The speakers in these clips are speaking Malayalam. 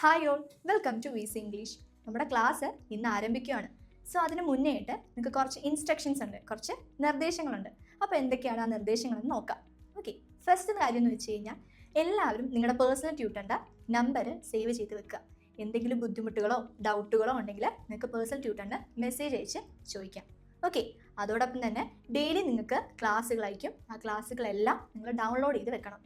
Hi all welcome to Vee's English നമ്മുടെ ക്ലാസ് ഇന്ന് ആരംഭിക്കുകയാണ്. സോ അതിന് മുന്നേ ആയിട്ട് നിങ്ങൾക്ക് കുറച്ച് ഇൻസ്ട്രക്ഷൻസ് ഉണ്ട് കുറച്ച് നിർദ്ദേശങ്ങളുണ്ട്. അപ്പോൾ എന്തൊക്കെയാണ് ആ നിർദ്ദേശങ്ങളെന്ന് നോക്കാം. ഓക്കെ ഫസ്റ്റ് കാര്യം എന്ന് വെച്ച് കഴിഞ്ഞാൽ എല്ലാവരും നിങ്ങളുടെ പേഴ്സണൽ ട്യൂട്ടറിന്റെ നമ്പർ സേവ് ചെയ്ത് വെക്കുക. എന്തെങ്കിലും ബുദ്ധിമുട്ടുകളോ ഡൗട്ടുകളോ ഉണ്ടെങ്കിൽ നിങ്ങൾക്ക് പേഴ്സണൽ ട്യൂട്ടറിന് മെസ്സേജ് അയച്ച് ചോദിക്കാം. ഓക്കെ അതോടൊപ്പം തന്നെ ഡെയിലി നിങ്ങൾക്ക് ക്ലാസ്സുകളായിരിക്കും ആ ക്ലാസ്സുകളെല്ലാം നിങ്ങൾ ഡൗൺലോഡ് ചെയ്ത് വെക്കണം.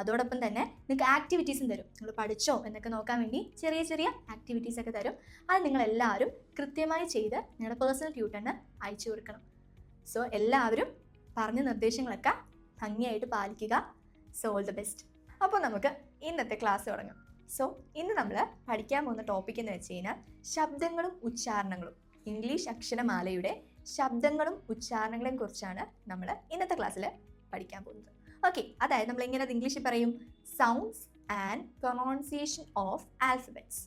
അതോടൊപ്പം തന്നെ നിങ്ങൾക്ക് ആക്ടിവിറ്റീസും തരും. നിങ്ങൾ പഠിച്ചോ എന്നൊക്കെ നോക്കാൻ വേണ്ടി ചെറിയ ചെറിയ ആക്ടിവിറ്റീസ് ഒക്കെ തരും. അത് നിങ്ങൾ എല്ലാവരും കൃത്യമായി ചെയ്ത് നിങ്ങളുടെ പേഴ്സണൽ ട്യൂട്ടറിന് അയച്ചു കൊടുക്കണം. സോ എല്ലാവരും പറഞ്ഞ നിർദ്ദേശങ്ങളൊക്കെ ഭംഗിയായിട്ട് പാലിക്കുക. സോ ഓൾ ദ ബെസ്റ്റ് അപ്പോൾ നമുക്ക് ഇന്നത്തെ ക്ലാസ് തുടങ്ങാം. സോ ഇന്ന് നമ്മൾ പഠിക്കാൻ പോകുന്ന ടോപ്പിക് എന്ന് വെച്ച് കഴിഞ്ഞാൽ ശബ്ദങ്ങളും ഉച്ചാരണങ്ങളും. ഇംഗ്ലീഷ് അക്ഷരമാലയുടെ ശബ്ദങ്ങളും ഉച്ചാരണങ്ങളെയും കുറിച്ചാണ് നമ്മൾ ഇന്നത്തെ ക്ലാസ്സിൽ പഠിക്കാൻ പോകുന്നത്. ഓക്കെ അതായത് നമ്മൾ എങ്ങനെ അത് ഇംഗ്ലീഷിൽ പറയും? Sounds and pronunciation of alphabets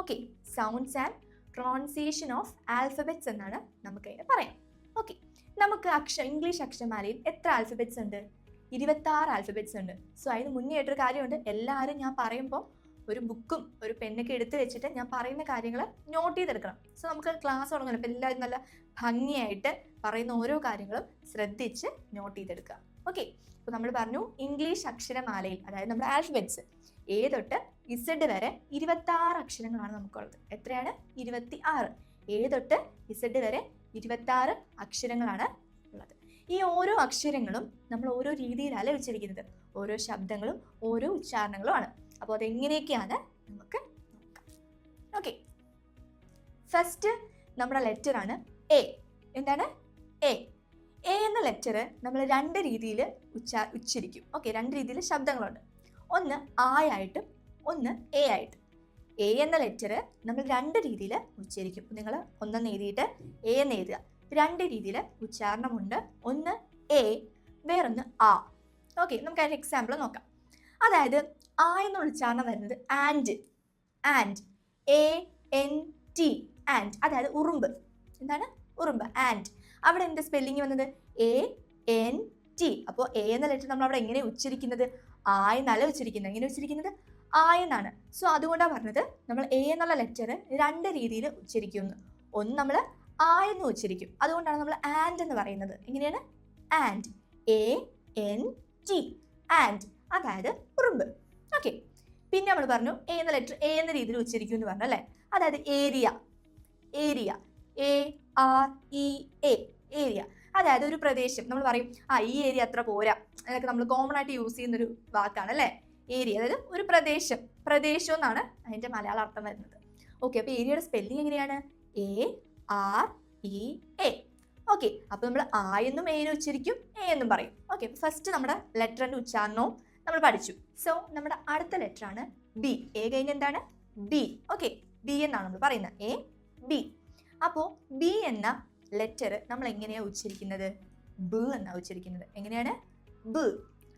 okay sounds and pronunciation of alphabets എന്നാണ് നമുക്ക് അതിനെ പറയാം. ഓക്കെ നമുക്ക് അക്ഷ ഇംഗ്ലീഷ് അക്ഷരമാലയിൽ എത്ര ആൽഫബറ്റ്സ് ഉണ്ട്? ഇരുപത്തി ആറ് ആൽഫബറ്റ്സ് ഉണ്ട്. സോ അതിന് മുന്നേ ആയിട്ടൊരു കാര്യമുണ്ട്. എല്ലാവരും ഞാൻ പറയുമ്പോൾ ഒരു ബുക്കും ഒരു പെന്നൊക്കെ എടുത്ത് വെച്ചിട്ട് ഞാൻ പറയുന്ന കാര്യങ്ങൾ നോട്ട് ചെയ്തെടുക്കണം. സോ നമുക്ക് ക്ലാസ് തുടങ്ങണം. അപ്പോൾ എല്ലാവരും നല്ല ഭംഗിയായിട്ട് പറയുന്ന ഓരോ കാര്യങ്ങളും ശ്രദ്ധിച്ച് നോട്ട് ചെയ്തെടുക്കുക. ഓക്കെ അപ്പോൾ നമ്മൾ പറഞ്ഞു ഇംഗ്ലീഷ് അക്ഷരമാലയിൽ അതായത് നമ്മുടെ ആൽഫബറ്റ്സ് എ തൊട്ട് ഇസഡ് വരെ ഇരുപത്തി ആറ് അക്ഷരങ്ങളാണ് നമുക്കുള്ളത്. എത്രയാണ്? ഇരുപത്തി ആറ് എ തൊട്ട് ഇസഡ് വരെ ഇരുപത്തി ആറ് അക്ഷരങ്ങളാണ് ഉള്ളത്. ഈ ഓരോ അക്ഷരങ്ങളും നമ്മൾ ഓരോ രീതിയിലല്ല വെച്ചിരിക്കുന്നത്. ഓരോ ശബ്ദങ്ങളും ഓരോ ഉച്ചാരണങ്ങളുമാണ് അപ്പോൾ അതെങ്ങനെയൊക്കെയാണ്? നമുക്ക് നോക്കാം. ഓക്കെ ഫസ്റ്റ് നമ്മുടെ ലെറ്റർ ആണ് എ എന്താണ്? എ എ എന്ന ലെറ്റർ നമ്മൾ രണ്ട് രീതിയിൽ ഉച്ചാ ഉച്ചരിക്കും. ഓക്കെ രണ്ട് രീതിയിൽ ശബ്ദങ്ങളുണ്ട്. ഒന്ന് ആയായിട്ടും ഒന്ന് എ ആയിട്ടും. എ എന്ന ലെറ്റർ നമ്മൾ രണ്ട് രീതിയിൽ ഉച്ചരിക്കും. നിങ്ങൾ ഒന്നെന്ന് എഴുതിയിട്ട് എ എന്ന് എഴുതുക. രണ്ട് രീതിയിൽ ഉച്ചാരണമുണ്ട്. ഒന്ന് എ വേറൊന്ന് ആ ഓക്കെ നമുക്ക് അതിന്റെ എക്സാമ്പിൾ നോക്കാം. അതായത് ആ എന്ന ഉച്ചാരണം വരുന്നത് ant ant A N T ant അതായത് ഉറുമ്പ്. എന്താണ്? ഉറുമ്പ്. ആൻഡ് അവിടെ എന്റെ സ്പെല്ലിംഗ് വന്നത്? എ എൻ ടി അപ്പോൾ എ എന്ന ലെറ്റർ നമ്മൾ അവിടെ എങ്ങനെ ഉച്ചരിക്കുന്നത്? ആ എന്നല്ല ഉച്ചരിക്കുന്നത്. എങ്ങനെ ഉച്ചരിക്കുന്നത്? ആ എന്നാണ്. സോ അതുകൊണ്ടാണ് പറഞ്ഞത് നമ്മൾ എ എന്നുള്ള ലെറ്റർ രണ്ട് രീതിയിൽ ഉച്ചരിക്കുന്നു. ഒന്ന് നമ്മൾ ആ എന്ന് ഉച്ചരിക്കും. അതുകൊണ്ടാണ് നമ്മൾ ആൻഡ് എന്ന് പറയുന്നത്. എങ്ങനെയാണ്? Ant A N T ant അതായത് ഉറുമ്പ്. ഓക്കെ പിന്നെ നമ്മൾ പറഞ്ഞു എ എന്ന ലെറ്റർ എ എന്ന രീതിയിൽ ഉച്ചരിക്കും എന്ന് പറഞ്ഞു അല്ലേ? അതായത് area area A R E A area അതായത് ഒരു പ്രദേശം. നമ്മൾ പറയും ആ ഈ ഏരിയ അത്ര പോരാ. അതൊക്കെ നമ്മൾ കോമൺ ആയിട്ട് യൂസ് ചെയ്യുന്ന ഒരു വാക്കാണ് അല്ലേ? ഏരിയ അതായത് ഒരു പ്രദേശം. പ്രദേശം എന്നാണ് അതിന്റെ മലയാള അർത്ഥം വരുന്നത്. ഓക്കെ അപ്പോൾ ഏരിയയുടെ സ്പെല്ലിംഗ് എങ്ങനെയാണ്? A R E A okay അപ്പോൾ നമ്മൾ ആ എന്നും എ ഉച്ചരിക്കും എ എന്നും പറയും. ഓക്കെ ഫസ്റ്റ് നമ്മുടെ ലെറ്ററിന്റെ ഉച്ചാരണവും നമ്മൾ പഠിച്ചു. സോ നമ്മുടെ അടുത്ത ലെറ്ററാണ് ബി എ കഴിഞ്ഞ് എന്താണ്? ബി ഓക്കെ ബി എന്നാണ് നമ്മൾ പറയുന്നത്. എ ബി അപ്പോൾ ബി എന്ന ലെറ്റർ നമ്മൾ എങ്ങനെയാണ് ഉച്ചരിക്കുന്നത്? ബ് എന്നാണ് ഉച്ചരിക്കുന്നത്? എങ്ങനെയാണ്? ബ്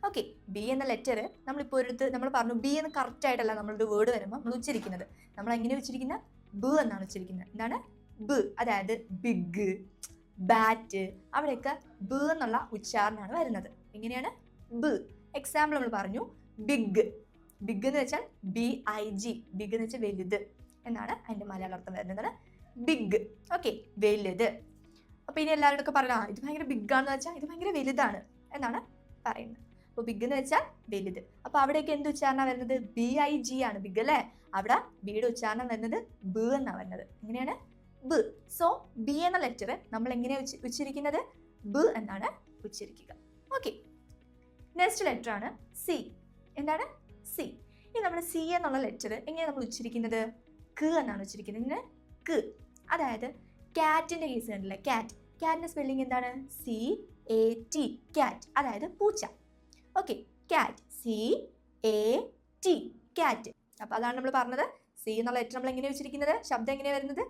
ഓക്കെ ബി എന്ന ലെറ്റർ നമ്മളിപ്പോൾ ഒരു നമ്മൾ പറഞ്ഞു ബി എന്ന് കറക്റ്റ് ആയിട്ടല്ല നമ്മളൊരു വേർഡ് വരുമ്പോൾ നമ്മൾ ഉച്ചരിക്കുന്നത്. നമ്മൾ എങ്ങനെ ഉച്ചരിക്കുന്നത് ബ് എന്നാണ് ഉച്ചരിക്കുന്നത്. എന്താണ്? ബ് അതായത് ബിഗ് ബാറ്റ് അവിടെയൊക്കെ ബ് എന്നുള്ള ഉച്ചാരണമാണ് വരുന്നത്. എങ്ങനെയാണ്? ബ് എക്സാമ്പിൾ നമ്മൾ പറഞ്ഞു. ബിഗ് ബിഗ് എന്ന് വെച്ചാൽ ബി ഐ ജി ബിഗ് എന്ന് വെച്ചാൽ വലുത്. എന്നാണ് അതിന്റെ മലയാളം അർത്ഥം വരുന്നത്. ബിഗ് ഓക്കെ വലുത്. അപ്പോൾ ഇനി എല്ലാവരും ഒക്കെ പറയാം ഇത് ഭയങ്കര ബിഗ് ആണെന്ന് വെച്ചാൽ ഇത് ഭയങ്കര വലുതാണ് എന്നാണ് പറയുന്നത്. അപ്പോൾ ബിഗ് എന്ന് വെച്ചാൽ വലുത്. അപ്പോൾ അവിടെയൊക്കെ എന്ത് ഉച്ചാരണ വരുന്നത്? ബി ഐ ജി ആണ് ബിഗ് അല്ലേ? അവിടെ ബിയുടെ ഉച്ചാരണം വരുന്നത് ബ് എന്നാണ് വരുന്നത്. എങ്ങനെയാണ്? ബ് സോ ബി എന്ന ലെറ്റർ നമ്മൾ എങ്ങനെയാണ് ഉച്ചരിക്കുന്നത്? ബ് എന്നാണ് ഉച്ചരിക്കുക. ഓക്കെ നെക്സ്റ്റ് ലെറ്റർ ആണ് സി എന്താണ്? സി ഇനി നമ്മൾ സി എന്നുള്ള ലെറ്റർ എങ്ങനെയാണ് നമ്മൾ ഉച്ചരിക്കുന്നത്? ക് എന്നാണ് ഉച്ചരിക്കുന്നത്? ഇങ്ങനെ ക് അതായത് ക്യാറ്റിന്റെ കേസ് കണ്ടില്ലേ? ക്യാറ്റ് ക്യാറ്റിന്റെ സ്പെല്ലിംഗ് എന്താണ്? സി എ ടി ക്യാറ്റ് അതായത് പൂച്ച. Okay cat C A T cat അപ്പൊ അതാണ് നമ്മൾ പറഞ്ഞത്. സി എന്നുള്ള ലെറ്റർ നമ്മൾ എങ്ങനെ വെച്ചിരിക്കുന്നത്? ശബ്ദം എങ്ങനെയാണ് വരുന്നത്?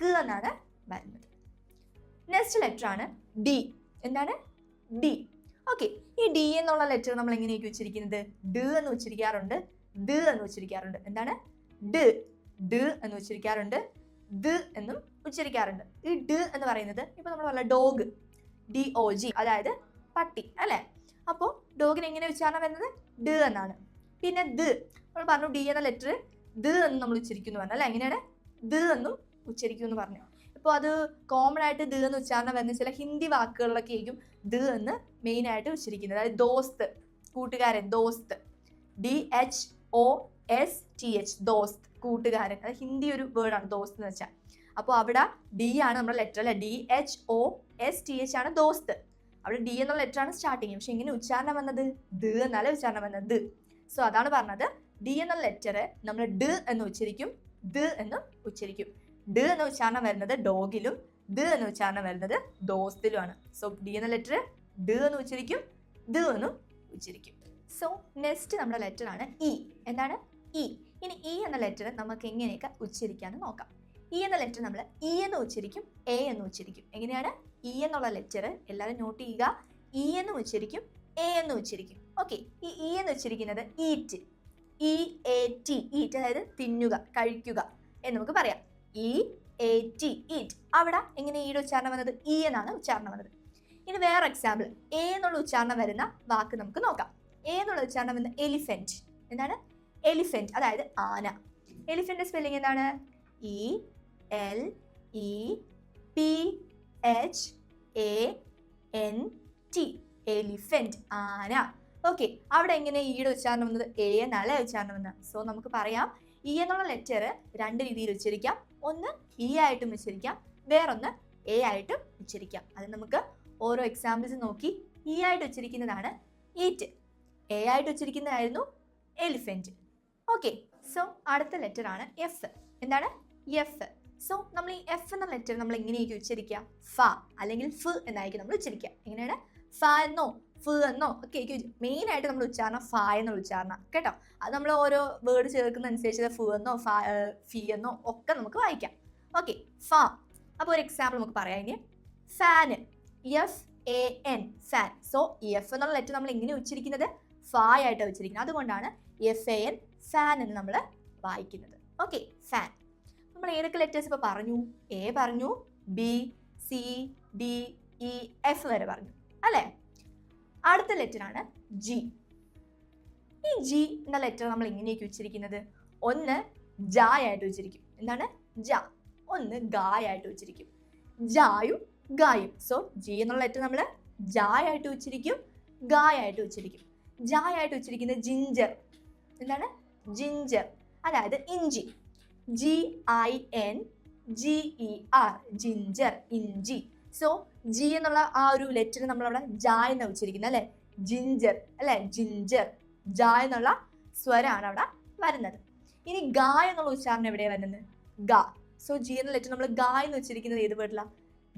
ക് എന്നാണ് വരുന്നത്. നെക്സ്റ്റ് ലെറ്റർ ആണ് ഡി എന്താണ്? ഡി ഓക്കെ ഈ ഡി എന്നുള്ള ലെറ്റർ നമ്മൾ എങ്ങനെയൊക്കെ വെച്ചിരിക്കുന്നത്? ഡ് എന്ന് ഉച്ചരിക്കാറുണ്ട് ഡ് എന്ന് ഉച്ചരിക്കാറുണ്ട് എന്താണ്? ഡ് ഡ് എന്ന് ഉച്ചരിക്കാറുണ്ട് ദ് എന്നും ഉച്ചരിക്കാറുണ്ട്. ഈ ഡ് എന്ന് പറയുന്നത് ഇപ്പൊ നമ്മൾ പറഞ്ഞ ഡോഗ് ഡി ഒ ജി അതായത് പട്ടി അല്ലേ? അപ്പോൾ ഡോഗിന് എങ്ങനെ ഉച്ചാരണം വരുന്നത്? ഡ് എന്നാണ്. പിന്നെ ദ് നമ്മൾ പറഞ്ഞു ഡി എന്ന ലെറ്റർ ദ് എന്ന് നമ്മൾ ഉച്ചരിക്കുന്നു പറഞ്ഞു അല്ലെ? എങ്ങനെയാണ്? ദ് എന്നും ഉച്ചരിക്കും എന്ന് പറഞ്ഞു. ഇപ്പോൾ അത് കോമൺ ആയിട്ട് ദ് എന്ന് ഉച്ചാരണം വരുന്ന ചില ഹിന്ദി വാക്കുകളിലൊക്കെ ആയിരിക്കും ദ് എന്ന് മെയിൻ ആയിട്ട് ഉച്ചരിക്കുന്നത്. അതായത് ദോസ്ത് കൂട്ടുകാരൻ ദോസ്ത്. D H O S T H ദോസ്ത് കൂട്ടുകാരൻ. അത് ഹിന്ദി ഒരു വേർഡാണ് ദോസ്ത് എന്ന് വെച്ചാൽ അപ്പോൾ അവിടെ ഡി ആണ് നമ്മുടെ ലെറ്റർ അല്ലെ? D H O S T H ആണ് ദോസ്ത്. അവിടെ ഡി എന്നുള്ള ലെറ്റർ ആണ് സ്റ്റാർട്ടിങ് പക്ഷെ ഇങ്ങനെ ഉച്ചാരണം വന്നത്? ദ് എന്നാലേ ഉച്ചാരണം വന്നത്. സോ അതാണ് പറഞ്ഞത്. ഡി എന്നുള്ള ലെറ്റർ നമ്മൾ ഡ് എന്ന് ഉച്ചരിക്കും. ദ് എന്ന് ഉച്ചരിക്കും. ഡ് എന്ന ഉച്ചാരണം വരുന്നത് ഡോഗിലും ദ് എന്ന ഉച്ചാരണം വരുന്നത് ദോസ്തിലുമാണ്. സോ ഡി എന്ന ലെറ്റർ ഡ് എന്ന് ഉച്ചരിക്കും ദ് എന്നും ഉച്ചരിക്കും. സോ നെക്സ്റ്റ് നമ്മുടെ ലെറ്റർ ആണ് ഇ എന്താണ്? ഇ ഇനി ഇ എന്ന ലെറ്റർ നമുക്ക് എങ്ങനെയൊക്കെ ഉച്ചരിക്കാമെന്ന് നോക്കാം. ഇ എന്ന ലെറ്റർ നമ്മൾ ഇ എന്ന് ഉച്ചരിക്കും എ എന്ന് ഉച്ചരിക്കും എങ്ങനെയാണ്? ഇ എന്നുള്ള ലെറ്റർ എല്ലാവരും നോട്ട് ചെയ്യുക. ഇ എന്ന് ഉച്ചരിക്കും എ എന്ന് ഉച്ചരിക്കും ഓക്കെ ഈ ഇ എന്ന് ഉച്ചരിക്കുന്നത് eat E A T eat അതായത് തിന്നുക കഴിക്കുക എന്ന് നമുക്ക് പറയാം. ഇ എ ടി ഈറ്റ് അവിടെ എങ്ങനെ ഈയുടെ ഉച്ചാരണം വന്നത്? ഇ എന്നാണ് ഉച്ചാരണം വന്നത്. ഇനി വേറെ എക്സാമ്പിൾ എ എന്നുള്ള ഉച്ചാരണം വരുന്ന വാക്ക് നമുക്ക് നോക്കാം. എ എന്നുള്ള ഉച്ചാരണം വരുന്ന എലിഫന്റ് എന്താണ്? എലിഫന്റ് അതായത് ആന. എലിഫന്റ് സ്പെല്ലിംഗ് എന്താണ്? E L E P H A N T. Elephant ആന. ഓക്കെ അവിടെ എങ്ങനെ ഈയുടെ ഉച്ചാരണം വന്നത്? എ എന്നല്ല ഉച്ചാരണം വന്നത്? സോ നമുക്ക് പറയാം. ഇ എന്നുള്ള ലെറ്റർ രണ്ട് രീതിയിൽ ഉച്ചരിക്കാം. ഒന്ന് ഇ ആയിട്ടും ഉച്ചരിക്കാം. വേറൊന്ന് എ ആയിട്ടും ഉച്ചരിക്കാം. അത് നമുക്ക് ഓരോ എക്സാമ്പിൾസ് നോക്കി ഇ ആയിട്ട് ഉച്ചരിക്കുന്നതാണ് ഈറ്റ് എ ആയിട്ട് ഉച്ചരിക്കുന്നതായിരുന്നു എലിഫന്റ് ഓക്കെ സോ അടുത്ത ലെറ്റർ ആണ് എഫ് എന്താണ് എഫ് സോ നമ്മൾ ഈ എഫ് എന്ന ലെറ്റർ നമ്മൾ എങ്ങനെയൊക്കെ ഉച്ചരിക്കുക? ഫ അല്ലെങ്കിൽ ഫ് എന്നായിരിക്കും നമ്മൾ ഉച്ചരിക്കുക. എങ്ങനെയാണ്? ഫ എന്നോ ഫ് എന്നോ ഒക്കെ മെയിൻ ആയിട്ട് നമ്മൾ ഉച്ചാരണം ഫ എന്നുള്ള ഉച്ചാരണം. കേട്ടോ? അത് നമ്മൾ ഓരോ വേർഡ് ചേർക്കുന്ന അനുസരിച്ച് ഫു എന്നോ ഫ ഫി എന്നോ ഒക്കെ നമുക്ക് വായിക്കാം. ഓക്കെ ഫ. അപ്പോൾ ഒരു എക്സാമ്പിൾ നമുക്ക് പറയാം ഇനി. Fan F A N fan so F എന്നുള്ള ലെറ്റർ നമ്മൾ എങ്ങനെ ഉച്ചരിക്കുന്നത്? ഫായ് ആയിട്ടാണ് ഉച്ചരിക്കുന്നത്. അതുകൊണ്ടാണ് എഫ് എ എൻ ഫാൻ എന്ന് നമ്മൾ വായിക്കുന്നത്. ഓക്കെ ഫാൻ നമ്മൾ ഏതൊക്കെ ലെറ്റേഴ്സ് ഇപ്പോൾ പറഞ്ഞു? എ പറഞ്ഞു B C D E F വരെ പറഞ്ഞു. അല്ലേ? അടുത്ത ലെറ്റർ ആണ് ജി ഈ ജി എന്ന ലെറ്റർ നമ്മൾ എങ്ങനെയൊക്കെ ഉച്ചരിക്കുന്നത്? ഒന്ന് ജായായിട്ട് ഉച്ചരിക്കും. എന്താണ്? ജ. ഒന്ന് ഗായായിട്ട് ഉച്ചരിക്കും. ജായും ഗായും. സോ ജി എന്നുള്ള ലെറ്റർ നമ്മൾ ജായായിട്ട് ഉച്ചരിക്കും ഗായായിട്ട് ഉച്ചരിക്കും. ജായായിട്ട് ഉച്ചരിക്കുന്നത് ജിഞ്ചർ എന്താണ്? ജിഞ്ചർ അതായത് ഇഞ്ചി. G I N G E R ginger ഇഞ്ചി. സോ ജി എന്നുള്ള ആ ഒരു ലെറ്റർ നമ്മളവിടെ ജ എന്ന് ഉച്ചരിക്കുന്നത് അല്ലേ? ജിഞ്ചർ അല്ലേ? ജിഞ്ചർ ജ എന്നുള്ള സ്വരമാണ് അവിടെ വരുന്നത്. ഇനി ഗ എന്നുള്ള ഉച്ചാരണം എവിടെയാണ് വരുന്നത്? ഗ. സോ ജി എന്ന ലെറ്റർ നമ്മൾ ഗ എന്ന് ഉച്ചരിക്കുന്നത് ഏത് gift.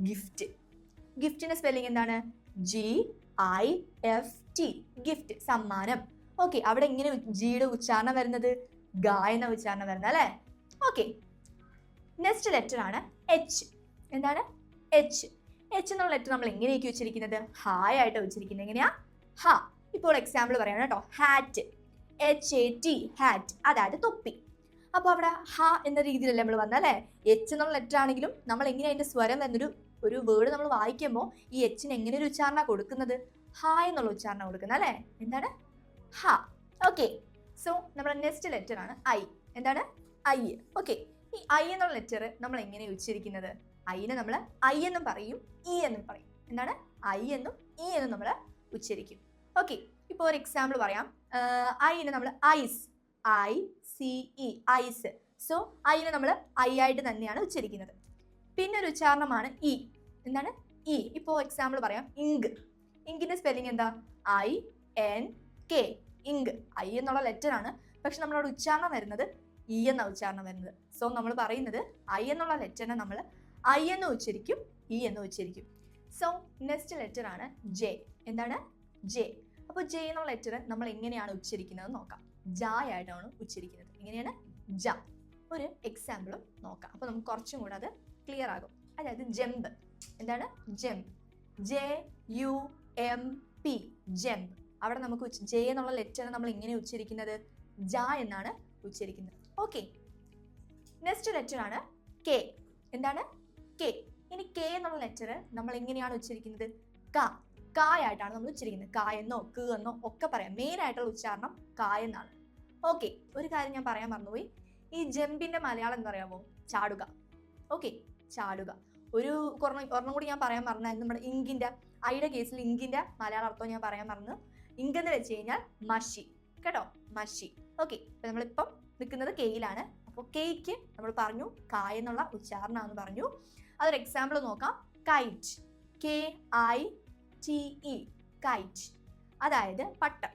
ഗിഫ്റ്റ് ഗിഫ്റ്റിന്റെ സ്പെല്ലിംഗ് എന്താണ്? G I F T gift സമ്മാനം. ഓക്കെ അവിടെ എങ്ങനെ ജിയുടെ ഉച്ചാരണം വരുന്നത്? ഗ എന്ന ഉച്ചാരണം വരുന്നത് അല്ലേ? ഓക്കെ നെക്സ്റ്റ് ലെറ്റർ ആണ് എച്ച് എന്താണ്? എച്ച് എച്ച് എന്നുള്ള ലെറ്റർ നമ്മൾ എങ്ങനെയൊക്കെ വെച്ചിരിക്കുന്നത്? ഹായ് ആയിട്ട് വെച്ചിരിക്കുന്നത്. എങ്ങനെയാ? ഹ ഇപ്പോൾ എക്സാമ്പിൾ പറയണം കേട്ടോ. Hat H A T hat അതായത് തൊപ്പി. അപ്പോൾ അവിടെ ഹ എന്ന രീതിയിലല്ലേ നമ്മൾ വന്നത് എച്ച് എന്നുള്ള ലെറ്റർ ആണെങ്കിലും നമ്മൾ എങ്ങനെ അതിന്റെ സ്വരം എന്നൊരു ഒരു വേർഡ് നമ്മൾ വായിക്കുമ്പോൾ ഈ എച്ചിന് എങ്ങനെ ഒരു ഉച്ചാരണ കൊടുക്കുന്നത്? ഹ എന്നുള്ള ഉച്ചാരണ കൊടുക്കുന്നത് അല്ലേ? എന്താണ്? ഹ ഓക്കെ സോ നമ്മുടെ നെക്സ്റ്റ് ലെറ്റർ ആണ് ഐ എന്താണ്? ഐ ഓക്കെ ഈ ഐ എന്നുള്ള ലെറ്റർ നമ്മൾ എങ്ങനെയാണ് ഉച്ചരിക്കുന്നത് ഐനെ നമ്മൾ ഐ എന്നും പറയും ഇ എന്നും പറയും. എന്താണ്? ഐ എന്നും ഇ എന്നും നമ്മൾ ഉച്ചരിക്കും ഓക്കെ ഇപ്പോൾ ഒരു എക്സാമ്പിൾ പറയാം. ഐനെ നമ്മൾ ice I C E ice so ഐനെ നമ്മൾ ഐ ആയിട്ട് തന്നെയാണ് ഉച്ചരിക്കുന്നത് പിന്നെ ഒരു ഉച്ചാരണമാണ് ഇ എന്താണ്? ഇ ഇപ്പോൾ എക്സാമ്പിൾ പറയാം. ഇങ്ക് ഇങ്കിന്റെ സ്പെല്ലിംഗ് എന്താ? I N K ink I എന്നുള്ള ലെറ്റർ ആണ്. പക്ഷെ നമ്മളവിടെ ഉച്ചാരണം വരുന്നത് ഇ എന്ന ഉച്ചാരണം വരുന്നത്. സോ നമ്മൾ പറയുന്നത് ഐ എന്നുള്ള ലെറ്ററിനെ നമ്മൾ ഐ എന്ന് ഉച്ചരിക്കും ഇ എന്ന് ഉച്ചരിക്കും സോ നെക്സ്റ്റ് ലെറ്റർ ആണ് ജെ എന്താണ്? ജെ അപ്പോൾ ജെ എന്നുള്ള ലെറ്റർ നമ്മൾ എങ്ങനെയാണ് ഉച്ചരിക്കുന്നത് നോക്കാം. ജായായിട്ടാണ് ഉച്ചരിക്കുന്നത്. എങ്ങനെയാണ്? ജ. ഒരു എക്സാമ്പിളും നോക്കാം. അപ്പോൾ നമുക്ക് കുറച്ചും കൂടെ അത് ക്ലിയർ ആകും. അതായത് ജെമ്പ്. എന്താണ്? Jump. J U M P jump. അവിടെ നമുക്ക് ജെ എന്നുള്ള ലെറ്റർ നമ്മൾ എങ്ങനെ ഉച്ചരിക്കുന്നത്? ജ എന്നാണ് ഉച്ചരിക്കുന്നത്. ഓക്കെ നെക്സ്റ്റ് ലെറ്റർ ആണ് കെ എന്താണ്? കെ ഇനി കെ എന്നുള്ള ലെറ്റർ നമ്മൾ എങ്ങനെയാണ് ഉച്ചരിക്കുന്നത്? ക. കായായിട്ടാണ് നമ്മൾ ഉച്ചരിക്കുന്നത്. കാ എന്നോ ക് എന്നോ ഒക്കെ പറയാം. മെയിൻ ആയിട്ടുള്ള ഉച്ചാരണം കാ എന്നാണ്. ഓക്കെ ഒരു കാര്യം ഞാൻ പറയാൻ മറന്നുപോയി. ഈ ജമ്പിന്റെ മലയാളം എന്ന് പറയാമോ? ചാടുക. ഓക്കെ ചാടുക. ഒരു കുറഞ്ഞ ഒരെണ്ണം കൂടി ഞാൻ പറയാൻ മറന്നായിരുന്നു. നമ്മുടെ ഇങ്കിന്റെ ഐയുടെ കേസിൽ ഇങ്കിന്റെ മലയാള അർത്ഥം ഞാൻ പറയാൻ മറന്നു. ഇങ്കെന്ന് വെച്ച് കഴിഞ്ഞാൽ മഷി. കേട്ടോ? മഷി. ഓക്കെ നമ്മളിപ്പം നിൽക്കുന്നത് കെയിലാണ് അപ്പോൾ കെയ്ക്ക് നമ്മൾ പറഞ്ഞു കായ എന്നുള്ള എന്ന് പറഞ്ഞു. അതൊരു എക്സാമ്പിൾ നോക്കാം. Kite K I T E kite അതായത് പട്ടം.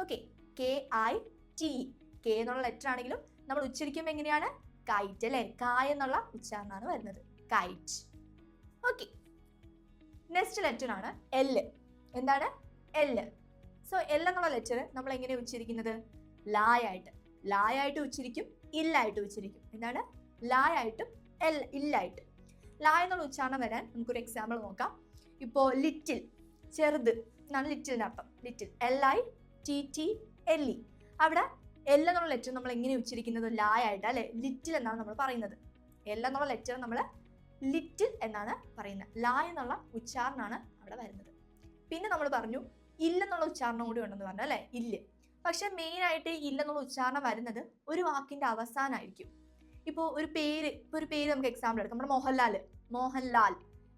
Okay K I T K എന്നുള്ള ലെറ്റർ ആണെങ്കിലും നമ്മൾ ഉച്ചരിക്കുമ്പോൾ എങ്ങനെയാണ്? കൈറ്റ് അല്ലേ? കായ എന്നുള്ള ഉച്ചാരണമാണ് വരുന്നത്. കൈറ്റ് ഓക്കെ നെക്സ്റ്റ് ലെറ്റർ ആണ് എൽ എന്താണ്? എൽ സോ എൽ എന്നുള്ള ലെറ്റർ നമ്മൾ എങ്ങനെ ഉച്ചരിക്കുന്നത്? ലായായിട്ട്. ലായായിട്ട് ഉച്ചരിക്കും ഇല്ലായിട്ട് ഉച്ചരിക്കും. എന്താണ്? ലായായിട്ടും എൽ ഇല്ലായിട്ട്. ലാ എന്നുള്ള ഉച്ചാരണം വരാൻ നമുക്കൊരു എക്സാമ്പിൾ നോക്കാം. ഇപ്പോൾ ലിറ്റിൽ ചെറുത്. എന്നാണ് ലിറ്റിലിന്റെ അർത്ഥം. Little L I T T L E അവിടെ എൽ എന്നുള്ള ലെറ്റർ നമ്മൾ എങ്ങനെ ഉച്ചരിക്കുന്നത്? ലായായിട്ട് അല്ലെ? ലിറ്റിൽ എന്നാണ് നമ്മൾ പറയുന്നത്. എൽ എന്നുള്ള ലെറ്റർ നമ്മൾ ലിറ്റിൽ എന്നാണ് പറയുന്നത്. ലാ എന്നുള്ള ഉച്ചാരണമാണ് അവിടെ വരുന്നത്. പിന്നെ നമ്മൾ പറഞ്ഞു ഇല്ലെന്നുള്ള ഉച്ചാരണം കൂടി ഉണ്ടെന്ന് പറഞ്ഞു അല്ലെ? ഇല്ല. പക്ഷെ മെയിൻ ആയിട്ട് ഇല്ലെന്നുള്ള ഉച്ചാരണം വരുന്നത് ഒരു വാക്കിന്റെ അവസാനമായിരിക്കും ഇപ്പോൾ ഒരു പേര് ഇപ്പോൾ ഒരു പേര് നമുക്ക് എക്സാമ്പിൾ എടുക്കാം. നമ്മുടെ Mohanlal Mohanlal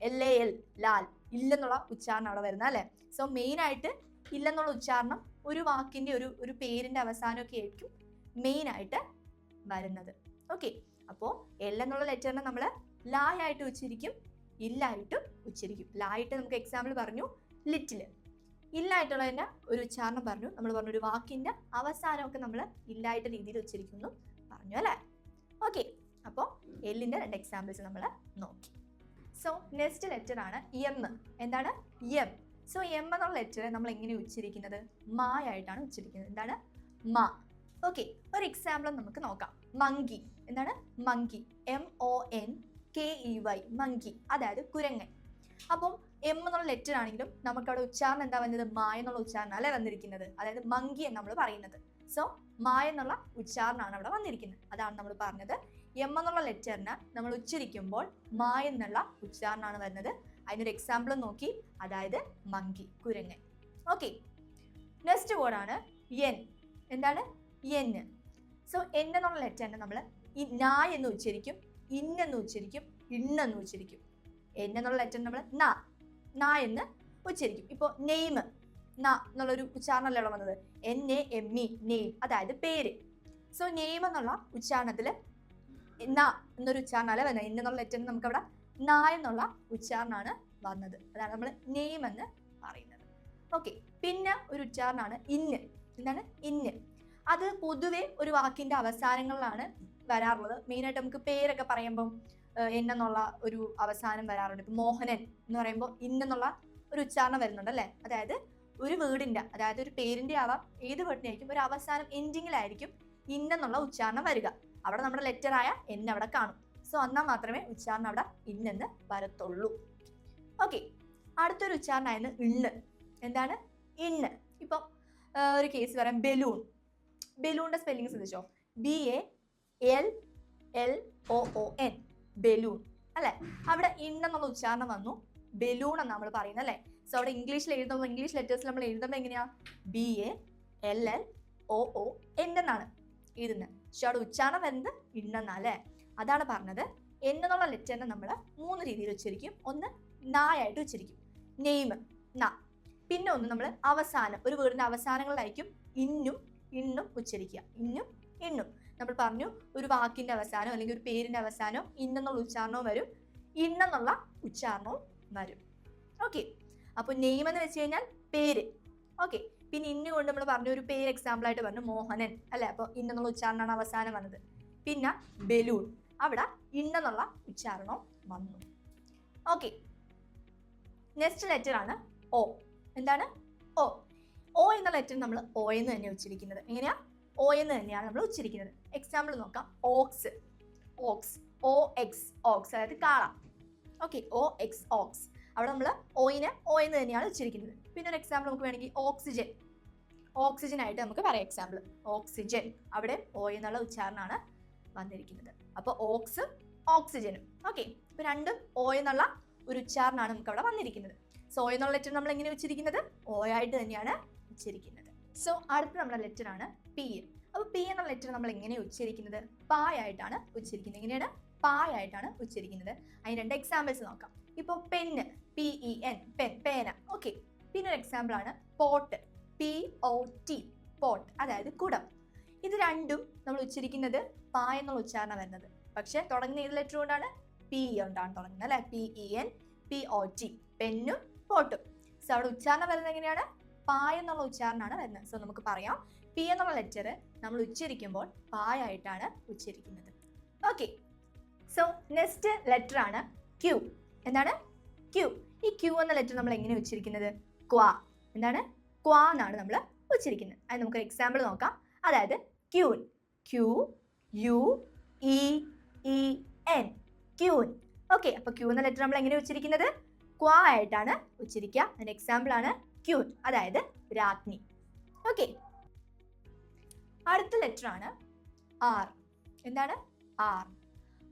L A L Lal ഇല്ലെന്നുള്ള ഉച്ചാരണം അവിടെ വരുന്നത് അല്ലേ? സോ മെയിൻ ആയിട്ട് ഇല്ലെന്നുള്ള ഉച്ചാരണം ഒരു വാക്കിന്റെ ഒരു ഒരു പേരിന്റെ അവസാനമൊക്കെ ആയിരിക്കും മെയിൻ ആയിട്ട് വരുന്നത്. ഓക്കെ അപ്പോൾ എൽ എന്നുള്ള ലെറ്ററിനെ നമ്മൾ ലായായിട്ട് ഉച്ചരിക്കും ഇല്ലായിട്ടും ഉച്ചരിക്കും. ലായിട്ട് നമുക്ക് എക്സാമ്പിൾ പറഞ്ഞു ലിറ്റിൽ ഇല്ലായിട്ടുള്ളതിന്റെ ഒരു ഉച്ചാരണം പറഞ്ഞു. നമ്മൾ പറഞ്ഞു ഒരു വാക്കിന്റെ അവസാനമൊക്കെ നമ്മൾ ഇല്ലായിട്ട് രീതിയിൽ ഉച്ചരിക്കുന്നു പറഞ്ഞു അല്ലേ? ഓക്കെ അപ്പോൾ എല്ലിന്റെ രണ്ട് എക്സാമ്പിൾസ് നമ്മൾ നോക്കി. സോ നെക്സ്റ്റ് ലെറ്റർ ആണ് എം എന്താണ്? എം സോ എം എന്നുള്ള ലെറ്റർ നമ്മൾ എങ്ങനെ ഉച്ചരിക്കുന്നത്? മായായിട്ടാണ് ഉച്ചരിക്കുന്നത്. എന്താണ്? മാ. ഓക്കെ ഒരു എക്സാമ്പിൾ നമുക്ക് നോക്കാം. മങ്കി എന്താണ്? Monkey M O N K E Y monkey അതായത് കുരങ്ങൻ. അപ്പം എം എന്നുള്ള ലെറ്റർ ആണെങ്കിലും നമുക്ക് അവിടെ ഉച്ചാരണം എന്താ വന്നത്? മായ എന്നുള്ള ഉച്ചാരണം അല്ലേ വന്നിരിക്കുന്നത് അതായത് മങ്കി എന്ന് നമ്മൾ പറയുന്നത്. സോ മായ എന്നുള്ള ഉച്ചാരണമാണ് അവിടെ വന്നിരിക്കുന്നത്. അതാണ് നമ്മൾ പറഞ്ഞത്. എം എന്നുള്ള ലെറ്ററിന് നമ്മൾ ഉച്ചരിക്കുമ്പോൾ മായ എന്നുള്ള ഉച്ചാരണമാണ് വരുന്നത്. അതിനൊരു എക്സാമ്പിൾ നോക്കി. അതായത് മങ്കി കുരങ്ങൻ. ഓക്കെ നെക്സ്റ്റ് വേർഡാണ് എൻ എന്താണ്? എൻ സോ എൻ എന്നുള്ള ലെറ്ററിനെ നമ്മൾ ഈ നാ എന്ന് ഉച്ചരിക്കും ഇന്നെന്ന് ഉച്ചരിക്കും ഇണ്ണെന്ന് ഉച്ചരിക്കും. എൻ എന്നുള്ള ലെറ്റർ നമ്മൾ ന. ന എന്ന് ഉച്ചരിക്കും. ഇപ്പോൾ നെയ്മ് ന എന്നുള്ളൊരു ഉച്ചാരണമല്ലേ വന്നത് N A M E name അതായത് പേര്. സോ നെയ്മ് എന്നുള്ള ഉച്ചാരണത്തിൽ ന എന്നൊരു ഉച്ചാരണമല്ല വരുന്നത്? എൻ എന്നുള്ള ലെറ്റർ നമുക്ക് അവിടെ ന എന്നുള്ള ഉച്ചാരണമാണ് വന്നത്. അതാണ് നമ്മൾ നെയ്മ് എന്ന് പറയുന്നത്. ഓക്കെ പിന്നെ ഒരു ഉച്ചാരണമാണ് ഇന്ന് എന്താണ്? ഇന്ന് അത് പൊതുവെ ഒരു വാക്കിന്റെ അവസാനങ്ങളിലാണ് വരാറുള്ളത്. മെയിനായിട്ട് നമുക്ക് പേരൊക്കെ പറയുമ്പം എന്നെന്നുള്ള ഒരു അവസാനം വരാറുണ്ട്. ഇപ്പൊ മോഹനൻ എന്ന് പറയുമ്പോൾ ഇന്നെന്നുള്ള ഒരു ഉച്ചാരണം വരുന്നുണ്ട് അല്ലേ? അതായത് ഒരു വീടിന്റെ അതായത് ഒരു പേരിന്റെ ആവാം ഏത് വീടിന്റെ ആയിരിക്കും ഒരു അവസാനം എൻഡിങ്ങിലായിരിക്കും ഇന്നെന്നുള്ള ഉച്ചാരണം വരിക. അവിടെ നമ്മുടെ ലെറ്റർ ആയ എൻ അവിടെ കാണും. സോ എന്നാൽ മാത്രമേ ഉച്ചാരണം അവിടെ ഇന്നെന്ന് വരത്തുള്ളൂ. ഓക്കെ അടുത്തൊരു ഉച്ചാരണമായിരുന്നു ഇണ്ണ്. എന്താണ്? ഇണ്ണ്. ഇപ്പം ഒരു കേസ് പറയാം. ബലൂൺ. ബലൂണിന്റെ സ്പെല്ലിംഗ് ശ്രദ്ധിച്ചോ? B A L L O N balloon അല്ലെ? അവിടെ ഇണ്ണെന്നുള്ള ഉച്ചാരണം വന്നു. ബലൂൺ എന്ന് നമ്മൾ പറയുന്നത് അല്ലെ? സോ അവിടെ ഇംഗ്ലീഷിൽ എഴുതുമ്പോൾ ഇംഗ്ലീഷ് ലെറ്റേഴ്സ് നമ്മൾ എഴുതുമ്പോൾ എങ്ങനെയാ? B A L L O O N എന്നാണ് എഴുതുന്നത് പക്ഷെ അവിടെ ഉച്ചാരണം വരുന്നത് ഇണ്ണെന്നാ അല്ലേ? അതാണ് പറഞ്ഞത്. എൻ എന്നുള്ള ലെറ്ററിനെ നമ്മൾ മൂന്ന് രീതിയിൽ ഉച്ചരിക്കും. ഒന്ന് നായായിട്ട് ഉച്ചരിക്കും. നെയിം ന. പിന്നെ ഒന്ന് നമ്മൾ അവസാനം ഒരു വീടിന്റെ അവസാനങ്ങളിലായിരിക്കും ഇന്നും ഇണ്ണും ഉച്ചരിക്കുക. ഇന്നും ഇണ്ണും നമ്മൾ പറഞ്ഞു ഒരു വാക്കിന്റെ അവസാനം അല്ലെങ്കിൽ ഒരു പേരിന്റെ അവസാനം ഇന്നെന്നുള്ള ഉച്ചാരണവും വരും. ഇന്നെന്നുള്ള ഉച്ചാരണവും വരും. ഓക്കെ അപ്പൊ നെയിം എന്ന് വെച്ച് കഴിഞ്ഞാൽ പേര്. ഓക്കെ പിന്നെ ഇന്ന് കൊണ്ട് നമ്മൾ പറഞ്ഞു ഒരു പേര് എക്സാമ്പിൾ ആയിട്ട് പറഞ്ഞു മോഹനൻ. അല്ലെ? അപ്പൊ ഇന്നെന്നുള്ള ഉച്ചാരണമാണ് അവസാനം വന്നത്. പിന്നെ ബലൂൺ. അവിടെ ഇന്നെന്നുള്ള ഉച്ചാരണം വന്നു. ഓക്കെ നെക്സ്റ്റ് ലെറ്റർ ആണ് ഓ എന്താണ്? ഓ ഓ എന്ന ലെറ്റർ നമ്മൾ ഓ എന്ന് തന്നെ ഉച്ചരിക്കുന്നത് എങ്ങനെയാ? ഓ എന്ന് തന്നെയാണ് നമ്മൾ ഉച്ചരിക്കുന്നത്. എക്സാമ്പിൾ നോക്കാം. Ox ox O X ox അതായത് കാള. ഓക്കെ ഒ എക്സ് ഓക്സ് അവിടെ നമ്മൾ ഒയിന് ഒ എന്ന് തന്നെയാണ് ഉച്ചരിക്കുന്നത്. പിന്നെ ഒരു എക്സാമ്പിൾ നമുക്ക് വേണമെങ്കിൽ ഓക്സിജൻ ഓക്സിജൻ ആയിട്ട് നമുക്ക് പറയാം എക്സാമ്പിൾ ഓക്സിജൻ അവിടെ ഓ എന്നുള്ള ഉച്ചാരണമാണ് വന്നിരിക്കുന്നത്. അപ്പോൾ ഓക്സും ഓക്സിജനും ഓക്കെ ഇപ്പൊ രണ്ടും ഓ എന്നുള്ള ഒരു ഉച്ചാരണമാണ് നമുക്ക് അവിടെ വന്നിരിക്കുന്നത് സോ എന്നുള്ള ലെറ്റർ നമ്മൾ എങ്ങനെ ഉച്ചരിക്കുന്നത് ഓ ആയിട്ട് തന്നെയാണ് ഉച്ചരിക്കുന്നത്. സോ അടുത്ത നമ്മുടെ ലെറ്റർ ആണ് പി അപ്പോൾ പി എന്ന ലെറ്റർ നമ്മൾ എങ്ങനെ ഉച്ചരിക്കുന്നത്? പായായിട്ടാണ് ഉച്ചരിക്കുന്നത്. എങ്ങനെയാണ്? പായായിട്ടാണ് ഉച്ചരിക്കുന്നത്. അതിന് രണ്ട് എക്സാമ്പിൾസ് നോക്കാം. ഇപ്പൊ pen P E N pen പേന. ഓക്കെ പിന്നെ ഒരു എക്സാമ്പിൾ ആണ് pot P O T pot അതായത് കുടം. ഇത് രണ്ടും നമ്മൾ ഉച്ചരിക്കുന്നത് പായ എന്നുള്ള ഉച്ചാരണം വരുന്നത്. പക്ഷെ തുടങ്ങുന്ന ഏത് ലെറ്റർ കൊണ്ടാണ്? പി കൊണ്ടാണ് തുടങ്ങുന്നത് അല്ലെ? P E N P O T പെന്നും പോട്ടും സോ അവിടെ ഉച്ചാരണം വരുന്നത് എങ്ങനെയാണ്? പാ എന്നുള്ള ഉച്ചാരണമാണ് വരുന്നത്. സോ നമുക്ക് പറയാം. പി എന്നുള്ള ലെറ്റർ നമ്മൾ ഉച്ചരിക്കുമ്പോൾ പായായിട്ടാണ് ഉച്ചരിക്കുന്നത്. ഓക്കെ സോ നെക്സ്റ്റ് ലെറ്റർ ആണ് ക്യൂ എന്താണ്? ക്യൂ ഈ ക്യൂ എന്ന ലെറ്റർ നമ്മൾ എങ്ങനെ ഉച്ചരിക്കുന്നത്? ക്വാ എന്താണ്? ക്വാ എന്നാണ് നമ്മൾ ഉച്ചരിക്കുന്നത്. അത് നമുക്കൊരു എക്സാമ്പിൾ നോക്കാം. അതായത് queen Q U E E N queen okay അപ്പൊ ക്യൂ എന്ന ലെറ്റർ നമ്മൾ എങ്ങനെ ഉച്ചരിക്കുന്നത്? ക്വാ ആയിട്ടാണ് ഉച്ചരിക്കുക. എക്സാമ്പിൾ ക്യൂൻ അതായത് രാജ്ഞി. ഓക്കെ അടുത്ത ലെറ്റർ ആണ് ആർ എന്താണ്? ആർ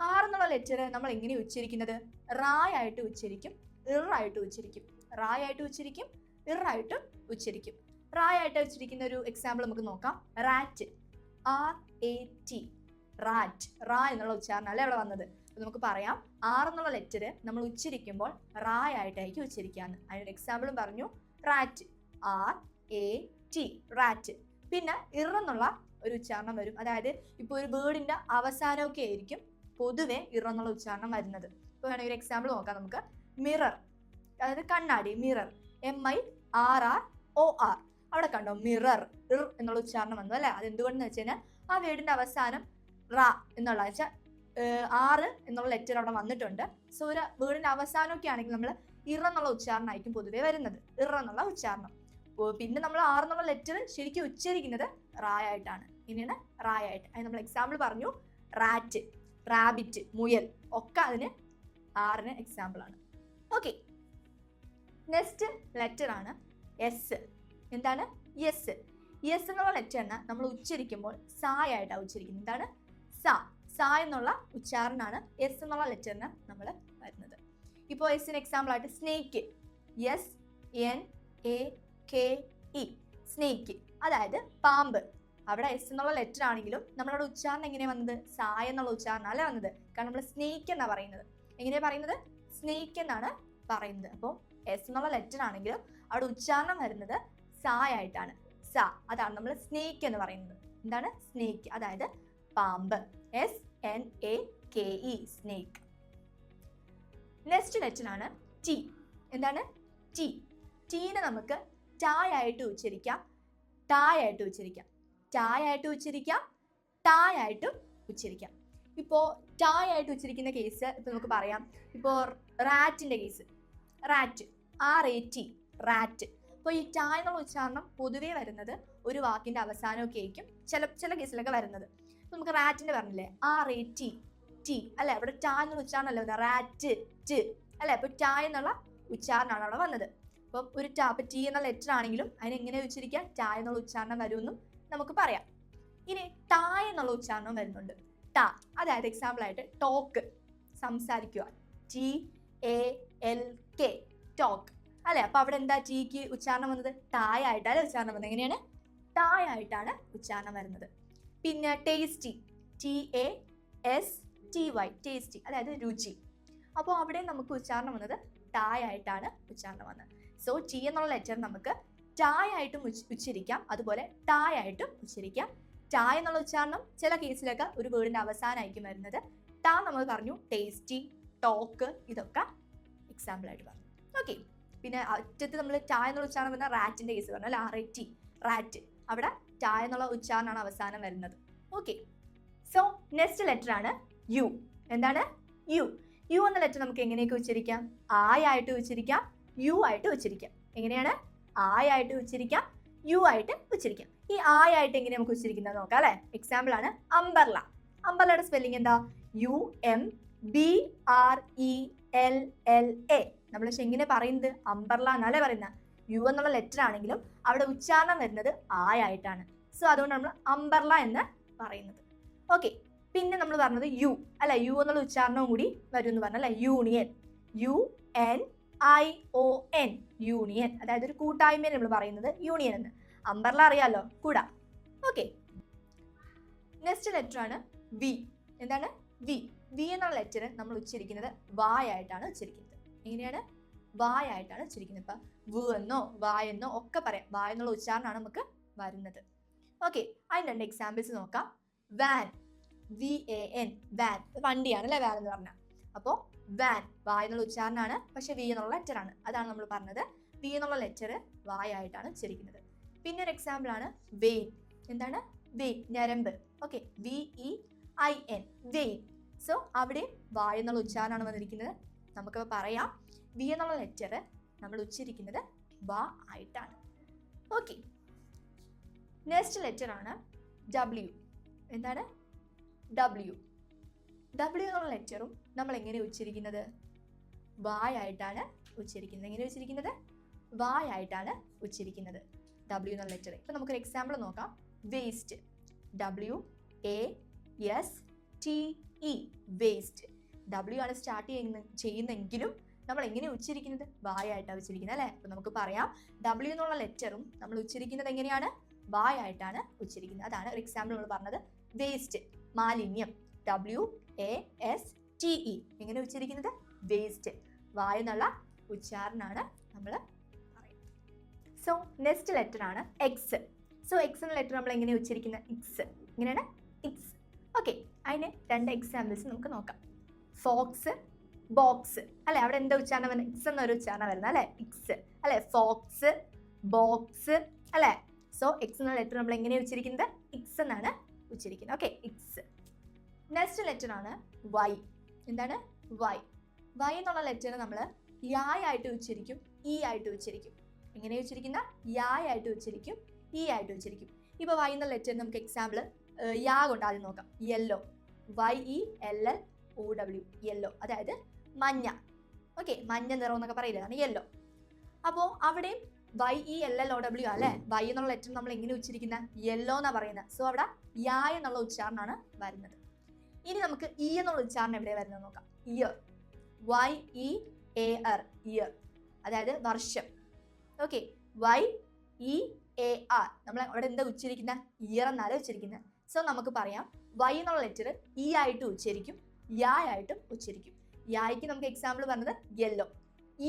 ആർ എന്നുള്ള ലെറ്റർ നമ്മൾ എങ്ങനെ ഉച്ചരിക്കുന്നത്? റായായിട്ട് ഉച്ചരിക്കും ഇറായിട്ട് ഉച്ചരിക്കും. റായായിട്ട് ഉച്ചരിക്കും ഇറായിട്ട് ഉച്ചരിക്കും. റായായിട്ട് ഉച്ചരിക്കുന്ന ഒരു എക്സാമ്പിൾ നമുക്ക് നോക്കാം. Rat R A T rat റാ എന്നുള്ള ഉച്ചാരണം അല്ലേ അവിടെ വന്നത്? നമുക്ക് പറയാം. ആർ എന്നുള്ള ലെറ്റർ നമ്മൾ ഉച്ചരിക്കുമ്പോൾ റായായിട്ടായിരിക്കും ഉച്ചരിക്കാമെന്ന് അതിനൊരു എക്സാമ്പിളും പറഞ്ഞു. Rat R A T rat പിന്നെ ഇറന്നുള്ള ഒരു ഉച്ചാരണം വരും. അതായത് ഇപ്പോൾ ഒരു വേർഡിന്റെ അവസാനമൊക്കെ ആയിരിക്കും പൊതുവെ ഇറന്നുള്ള ഉച്ചാരണം വരുന്നത്. ഇപ്പോൾ വേണമെങ്കിൽ ഒരു എക്സാമ്പിൾ നോക്കാം നമുക്ക്. മിറർ അതായത് കണ്ണാടി mirror M I R R O R അവിടെ കണ്ടോ? മിറർ ഇർ എന്നുള്ള ഉച്ചാരണം വന്നു അല്ലേ? അത് എന്തുകൊണ്ടെന്ന് വെച്ച് കഴിഞ്ഞാൽ ആ വേർഡിന്റെ അവസാനം റ എന്നുള്ള വെച്ചാൽ ആറ് എന്നുള്ള ലെറ്റർ അവിടെ വന്നിട്ടുണ്ട്. സോ ഒരു വേർഡിന്റെ അവസാനമൊക്കെ ആണെങ്കിൽ നമ്മൾ ഇറ എന്നുള്ള ഉച്ചാരണമായിരിക്കും പൊതുവെ വരുന്നത്. ഇറ എന്നുള്ള ഉച്ചാരണം. പിന്നെ നമ്മൾ ആറ് എന്നുള്ള ലെറ്റർ ശരിക്കും ഉച്ചരിക്കുന്നത് റായായിട്ടാണ്. ഇനിയാണ് റായായിട്ട്. അത് നമ്മൾ എക്സാമ്പിൾ പറഞ്ഞു. റാറ്റ് റാബിറ്റ് മുയൽ ഒക്കെ അതിന് ആറിന് എക്സാമ്പിൾ ആണ്. ഓക്കെ നെക്സ്റ്റ് ലെറ്റർ ആണ് എസ് എന്താണ് യെസ് യെസ് എന്നുള്ള ലെറ്ററിന് നമ്മൾ ഉച്ചരിക്കുമ്പോൾ സായായിട്ടാണ് ഉച്ചരിക്കുന്നത്. എന്താണ്? സ. സ എന്നുള്ള ഉച്ചാരണമാണ് എസ് എന്നുള്ള ലെറ്ററിന് നമ്മൾ ഇപ്പോൾ എസിന് എക്സാമ്പിൾ ആയിട്ട് snake S N A K E snake അതായത് പാമ്പ്. അവിടെ എസ് എന്നുള്ള ലെറ്റർ ആണെങ്കിലും നമ്മളവിടെ ഉച്ചാരണം എങ്ങനെ വന്നത്? സായ എന്നുള്ള ഉച്ചാരണം അല്ല വന്നത്. കാരണം നമ്മൾ സ്നേക്ക് എന്നാണ് പറയുന്നത്. എങ്ങനെയാണ് പറയുന്നത്? സ്നേക്ക് എന്നാണ് പറയുന്നത്. അപ്പോൾ എസ് എന്നുള്ള ലെറ്റർ ആണെങ്കിലും അവിടെ ഉച്ചാരണം വരുന്നത് സായായിട്ടാണ്. സ അതാണ് നമ്മൾ സ്നേക്ക് എന്ന് പറയുന്നത്. എന്താണ്? സ്നേക്ക് അതായത് പാമ്പ്. S N A K E snake next letter ആണ് ടി എന്താണ്? ടി ടീനെ നമുക്ക് ടായായിട്ട് ഉച്ചരിക്കാം. ടായായിട്ട് ഉച്ചരിക്കാം. ടായായിട്ട് ഉച്ചരിക്കാം. ടായായിട്ട് ഉച്ചരിക്കാം. ഇപ്പോൾ ടായായിട്ട് ഉച്ചരിക്കുന്ന കേസ് ഇപ്പൊ നമുക്ക് പറയാം. ഇപ്പോൾ റാറ്റിന്റെ case rat R A T rat അപ്പോൾ ഈ ടാ എന്നുള്ള ഉച്ചാരണം പൊതുവേ വരുന്നത് ഒരു വാക്കിന്റെ അവസാനമൊക്കെ ആയിരിക്കും ചില ചില കേസിലൊക്കെ വരുന്നത്. നമുക്ക് റാറ്റിന്റെ പറഞ്ഞില്ലേ? ആർ എ ടി ടി അല്ലെ? അവിടെ ടാ എന്നുള്ള ഉച്ചാരണമല്ലേ വന്നത് റാറ്റ് ട് അല്ലെ? അപ്പൊ ടാ എന്നുള്ള ഉച്ചാരണമാണ് അവിടെ വന്നത്. അപ്പം ഒരു ടാ അപ്പൊ ടി എന്ന ലെറ്റർ ആണെങ്കിലും അതിനെ എങ്ങനെ ഉച്ചരിക്കാം ടാ എന്നുള്ള ഉച്ചാരണം വരുമെന്നും നമുക്ക് പറയാം. ഇനി ടാ എന്നുള്ള ഉച്ചാരണം വരുന്നുണ്ട്. ടാ അതായത് എക്സാമ്പിൾ ആയിട്ട് ടോക്ക് സംസാരിക്കുക. T A L K talk. അല്ലെ? അപ്പൊ അവിടെ എന്താ ടീക്ക് ഉച്ചാരണം വന്നത്? ടായ് ആയിട്ടാണ് ഉച്ചാരണം വന്നത്. എങ്ങനെയാണ്? ടായ് ആയിട്ടാണ് ഉച്ചാരണം വരുന്നത്. പിന്നെ tasty T A S T Y tasty അതായത് രുചി. അപ്പോൾ അവിടെ നമുക്ക് ഉച്ചാരണം വന്നത് ടായ് ആയിട്ടാണ് ഉച്ചാരണം വന്നത്. സോ ടി എന്നുള്ള ലെറ്റർ നമുക്ക് ടായ് ആയിട്ടും ഉച്ച- ഉച്ചരിക്കാം. അതുപോലെ ടായ് ആയിട്ടും ഉച്ചരിക്കാം. ടായ് എന്നുള്ള ഉച്ചാരണം ചില കേസിലൊക്കെ ഒരു വേർഡിന്റെ അവസാനമായിരിക്കും വരുന്നത്. ടാ നമ്മൾ പറഞ്ഞു ടേസ്റ്റി ടോക്ക് ഇതൊക്കെ എക്സാമ്പിൾ ആയിട്ട് പറഞ്ഞു. ഓക്കെ പിന്നെ അറ്റത്ത് നമ്മൾ ടായ് എന്നുള്ള ഉച്ചാരണം വരുന്ന റാറ്റിന്റെ കേസ് പറഞ്ഞു. ആർ ടി റാറ്റ് അവിടെ ടായ് എന്നുള്ള ഉച്ചാരണമാണ് അവസാനം വരുന്നത്. ഓക്കെ സോ നെക്സ്റ്റ് ലെറ്റർ ആണ് യു. എന്താണ്? യു. യു എന്ന ലെറ്റർ നമുക്ക് എങ്ങനെയൊക്കെ ഉച്ചരിക്കാം? ആയ് ആയിട്ട് ഉച്ചരിക്കാം യു ആയിട്ട് ഉച്ചരിക്കാം. എങ്ങനെയാണ്? ആയ് ആയിട്ട് ഉച്ചരിക്കാം യു ആയിട്ട് ഉച്ചരിക്കാം. ഈ ആയ് ആയിട്ട് എങ്ങനെ നമുക്ക് ഉച്ചരിക്കുന്നത് നോക്കാം അല്ലെ? എക്സാമ്പിൾ ആണ് അംബർല. അംബർലയുടെ സ്പെല്ലിംഗ് എന്താ? U M B R E L L A. നമ്മൾ പക്ഷെ എങ്ങനെ പറയുന്നത്? അംബർല എന്നല്ലേ പറയുന്നത് യു എന്നുള്ള ലെറ്റർ ആണെങ്കിലും അവിടെ ഉച്ചാരണം വരുന്നത് ആയ് ആയിട്ടാണ്. സോ അതുകൊണ്ട് നമ്മൾ അംബർല എന്ന് പറയുന്നത്. ഓക്കെ പിന്നെ നമ്മൾ പറഞ്ഞത് യു. അല്ല? യു എന്നുള്ള ഉച്ചാരണവും കൂടി വരും എന്ന് പറഞ്ഞാൽ അല്ലെ? Union. U N I O N. Union. അതായത് ഒരു കൂട്ടായ്മ നമ്മൾ പറയുന്നത് യൂണിയൻ എന്ന്. അമ്പർല അറിയാലോ? കൂടാ. ഓക്കെ. നെക്സ്റ്റ് ലെറ്റർ ആണ് വി എന്താണ്? വി വി എന്നുള്ള ലെറ്റർ നമ്മൾ ഉച്ചരിക്കുന്നത് വായായിട്ടാണ് ഉച്ചരിക്കുന്നത്. എങ്ങനെയാണ്? വായായിട്ടാണ് ഉച്ചരിക്കുന്നത്. ഇപ്പൊ വു എന്നോ വായെന്നോ ഒക്കെ പറയാം. വായ എന്നുള്ള ഉച്ചാരണമാണ് നമുക്ക് വരുന്നത്. ഓക്കെ. അതിന് രണ്ട് എക്സാമ്പിൾസ് നോക്കാം. Van V A N van വണ്ടിയാണ് അല്ലേ വാൻ എന്ന് പറഞ്ഞാൽ അപ്പോൾ വാൻ വായ എന്നുള്ള ഉച്ചാരണമാണ് പക്ഷെ വി എന്നുള്ള ലെറ്റർ ആണ്. അതാണ് നമ്മൾ പറഞ്ഞത്. വി എന്നുള്ള ലെറ്റർ വായായിട്ടാണ് ഉച്ചരിക്കുന്നത്. പിന്നെ ഒരു എക്സാമ്പിൾ ആണ് വെയിൻ എന്താണ്? വെയിൻ ഞരമ്പ്. Okay V E I N vein so അവിടെ വായ എന്നുള്ള ഉച്ചാരണമാണ് വന്നിരിക്കുന്നത്. നമുക്ക് പറയാം. വി എന്നുള്ള ലെറ്റർ നമ്മൾ ഉച്ചരിക്കുന്നത് വാ ആയിട്ടാണ്. ഓക്കെ നെക്സ്റ്റ് ലെറ്റർ ആണ് ഡബ്ല്യു എന്താണ്? ഡബ്ല്യു ഡബ്ല്യു എന്നുള്ള ലെറ്ററും നമ്മൾ എങ്ങനെ ഉച്ചരിക്കുന്നത്? വായായിട്ടാണ് ഉച്ചരിക്കുന്നത്. എങ്ങനെ ഉച്ചരിക്കുന്നത്? വായായിട്ടാണ് ഉച്ചരിക്കുന്നത്. ഡബ്ല്യു എന്നുള്ള ലെറ്റർ. ഇപ്പം നമുക്കൊരു എക്സാമ്പിൾ നോക്കാം. Waste W A S T E waste W ആണ് സ്റ്റാർട്ട് ചെയ്യുന്ന ചെയ്യുന്നെങ്കിലും നമ്മൾ എങ്ങനെ ഉച്ചരിക്കുന്നത്? വായായിട്ടാണ് ഉച്ചരിക്കുന്നത് അല്ലേ? അപ്പം നമുക്ക് പറയാം. ഡബ്ല്യു എന്നുള്ള ലെറ്ററും നമ്മൾ ഉച്ചരിക്കുന്നത് എങ്ങനെയാണ്? വായായിട്ടാണ് ഉച്ചരിക്കുന്നത്. അതാണ് ഒരു എക്സാമ്പിൾ നമ്മൾ പറഞ്ഞത്. വേസ്റ്റ് മാലിന്യം. W A S T E എങ്ങനെ ഉച്ചരിക്കുന്നത്? വേസ്റ്റ് വായെന്നുള്ള ഉച്ചാരണമാണ് നമ്മൾ സോ നെക്സ്റ്റ് ലെറ്റർ ആണ് എക്സ് സോ എക്സ് എന്ന ലെറ്റർ നമ്മൾ എങ്ങനെ ഉച്ചരിക്കുന്നത് ഇക്സ് ഇങ്ങനെയാണ് ഇക്സ് ഓക്കെ അതിന് രണ്ട് എക്സാമ്പിൾസ് നമുക്ക് നോക്കാം. ഫോക്സ് ബോക്സ് അല്ലെ? അവിടെ എന്താ ഉച്ചാരണം വരുന്നത്? ഇക്സ് എന്നൊരു ഉച്ചാരണം വരുന്നത് അല്ലെ? ഇക്സ് അല്ലെ? ഫോക്സ് ബോക്സ് അല്ലെ? സോ എക്സ് എന്ന ലെറ്റർ നമ്മൾ എങ്ങനെ ഉച്ചരിക്കുന്നത്? ഇക്സ് എന്നാണ് ഉച്ചരിക്കുന്നത് ഓക്കെ ഇറ്റ്സ് നെക്സ്റ്റ് ലെറ്റർ ആണ് വൈ എന്താണ്? വൈ വൈ എന്നുള്ള ലെറ്റർ നമ്മൾ യായ് ആയിട്ട് ഉച്ചരിക്കും ഇ ആയിട്ട് ഉച്ചരിക്കും എങ്ങനെ ഉച്ചരിക്കുന്ന യായ് ആയിട്ട് ഉച്ചരിക്കും ഇ ആയിട്ട് ഉച്ചരിക്കും ഇപ്പൊ വൈ എന്ന ലെറ്റർ നമുക്ക് എക്സാമ്പിൾ യാ കൊണ്ട് ആദ്യം നോക്കാം. Yellow Y E L L O W yellow അതായത് മഞ്ഞ. ഓക്കെ മഞ്ഞ നിറം എന്നൊക്കെ പറയില്ലാണ് യെല്ലോ അപ്പോൾ അവിടെയും Y E L L O W അല്ലേ? വൈ എന്നുള്ള ലെറ്റർ നമ്മൾ എങ്ങനെ ഉച്ചരിക്കുന്ന? യെല്ലോ എന്നാ പറയുന്നത് സോ അവിടെ യാ എന്നുള്ള ഉച്ചാരണമാണ് വരുന്നത്. ഇനി നമുക്ക് ഇ എന്നുള്ള ഉച്ചാരണം എവിടെ വരുന്നത് നോക്കാം. Year Y E A R year അതായത് വർഷം. Okay Y E A R നമ്മൾ അവിടെ എന്താ ഉച്ചരിക്കുന്ന? ഇയർ എന്നാലേ ഉച്ചരിക്കുന്നത് സോ നമുക്ക് പറയാം. വൈ എന്നുള്ള ലെറ്റർ ഇ ആയിട്ട് ഉച്ചരിക്കും. യാ ആയിട്ടും ഉച്ചരിക്കും. യായ്ക്ക് നമുക്ക് എക്സാമ്പിൾ പറഞ്ഞത് യെല്ലോ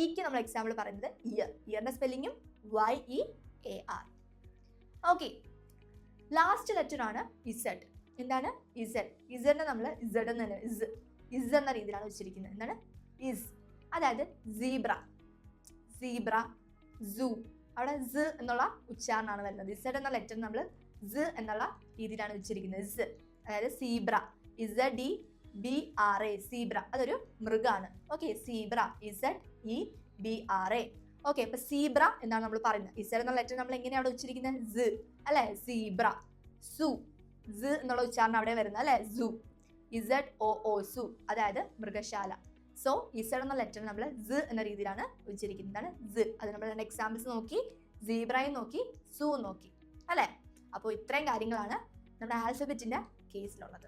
ഇക്ക് നമ്മൾ എക്സാമ്പിൾ പറയുന്നത് ഇയർ ഇയറിന്റെ സ്പെല്ലിങ്ങും Y E A R okay last letter ആണ് ഇസഡ് എന്താണ്? ഇസഡ് ഇസഡിനെ നമ്മൾ ഇസഡ് എന്ന് ഇസ് ഇസ് എന്ന രീതിയിലാണ് വെച്ചിരിക്കുന്നത്. എന്താണ്? ഇസ് അതായത് സീബ്ര സീബ്ര സൂ അവിടെ സ് എന്നുള്ള ഉച്ചാരണമാണ് വരുന്നത്. ഇസഡ് എന്ന ലെറ്റർ നമ്മൾ സ് എന്നുള്ള രീതിയിലാണ് വെച്ചിരിക്കുന്നത്. ഇസ് അതായത് zebra Z D B R A zebra അതൊരു മൃഗമാണ്. Okay zebra Z E B R A okay ഇപ്പൊ സീബ്ര എന്നാണ് നമ്മൾ പറയുന്നത്. ഇസർ എന്നുള്ള ലെറ്റർ നമ്മൾ എങ്ങനെയാണ് ഉച്ചരിക്കുന്നത്? സ് അല്ലെ? സീബ്ര സു സ് എന്നുള്ള ഉച്ചാരണം അവിടെ വരുന്നത് അല്ലെ? സു ഇസഡ് ഒ ഒ സു അതായത് മൃഗശാല. സോ ഇസഡ് എന്ന ലെറ്റർ നമ്മൾ സ് എന്ന രീതിയിലാണ് ഉച്ചരിക്കുന്നതാണ് സ് അത് നമ്മൾ രണ്ട് എക്സാമ്പിൾസ് നോക്കി സീബ്രയും നോക്കി സു നോക്കി. അല്ലേ? അപ്പോൾ ഇത്രയും കാര്യങ്ങളാണ് നമ്മുടെ ആൽഫബറ്റിന്റെ കേസിലുള്ളത്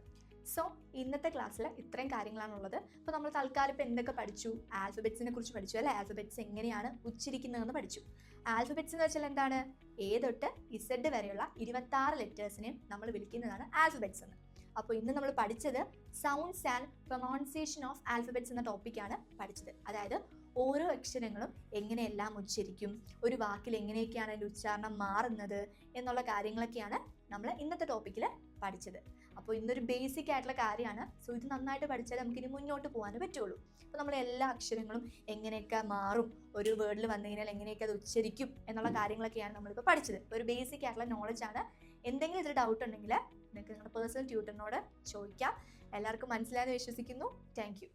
സോ ഇന്നത്തെ ക്ലാസ്സിൽ ഇത്രയും കാര്യങ്ങളാണുള്ളത്. അപ്പോൾ നമ്മൾ തൽക്കാലം ഇപ്പോൾ എന്തൊക്കെ പഠിച്ചു? ആൽഫബെറ്റ്സിനെ കുറിച്ച് പഠിച്ചു അല്ലെ? ആൽഫബെറ്റ്സ് എങ്ങനെയാണ് ഉച്ചരിക്കുന്നതെന്ന് പഠിച്ചു. ആൽഫബെറ്റ്സ് എന്ന് വെച്ചാൽ എന്താണ്? എ തൊട്ട് ഇസഡ് വരെയുള്ള ഇരുപത്തി ആറ് ലെറ്റേഴ്സിനെയും നമ്മൾ വിളിക്കുന്നതാണ് ആൽഫബെറ്റ്സ് എന്ന്. അപ്പോൾ ഇന്ന് നമ്മൾ പഠിച്ചത് sounds and pronunciation of alphabets എന്ന ടോപ്പിക്കാണ് പഠിച്ചത്. അതായത് ഓരോ അക്ഷരങ്ങളും എങ്ങനെയെല്ലാം ഉച്ചരിക്കും ഒരു വാക്കിൽ എങ്ങനെയൊക്കെയാണ് അതിന്റെ ഉച്ചാരണം മാറുന്നത് എന്നുള്ള കാര്യങ്ങളൊക്കെയാണ് നമ്മൾ ഇന്നത്തെ ടോപ്പിക്കിൽ പഠിച്ചത്. അപ്പോൾ ഇന്നൊരു ബേസിക് ആയിട്ടുള്ള കാര്യമാണ്. സോ ഇത് നന്നായിട്ട് പഠിച്ചാൽ നമുക്ക് ഇനി മുന്നോട്ട് പോകാനേ പറ്റുള്ളൂ. അപ്പോൾ നമ്മൾ എല്ലാ അക്ഷരങ്ങളും എങ്ങനെയൊക്കെ മാറും ഒരു വേർഡിൽ വന്നു കഴിഞ്ഞാൽ എങ്ങനെയൊക്കെ അത് ഉച്ചരിക്കും എന്നുള്ള കാര്യങ്ങളൊക്കെയാണ് നമ്മളിപ്പോൾ പഠിച്ചത്. ഒരു ബേസിക് ആയിട്ടുള്ള നോളജ് ആണ്. എന്തെങ്കിലും ഇതിൽ ഡൗട്ട് ഉണ്ടെങ്കിൽ നിങ്ങൾക്ക് നിങ്ങളുടെ പേഴ്സണൽ ട്യൂട്ടറിനോട് ചോദിക്കാം. എല്ലാവർക്കും മനസ്സിലായെന്ന് വിശ്വസിക്കുന്നു. താങ്ക്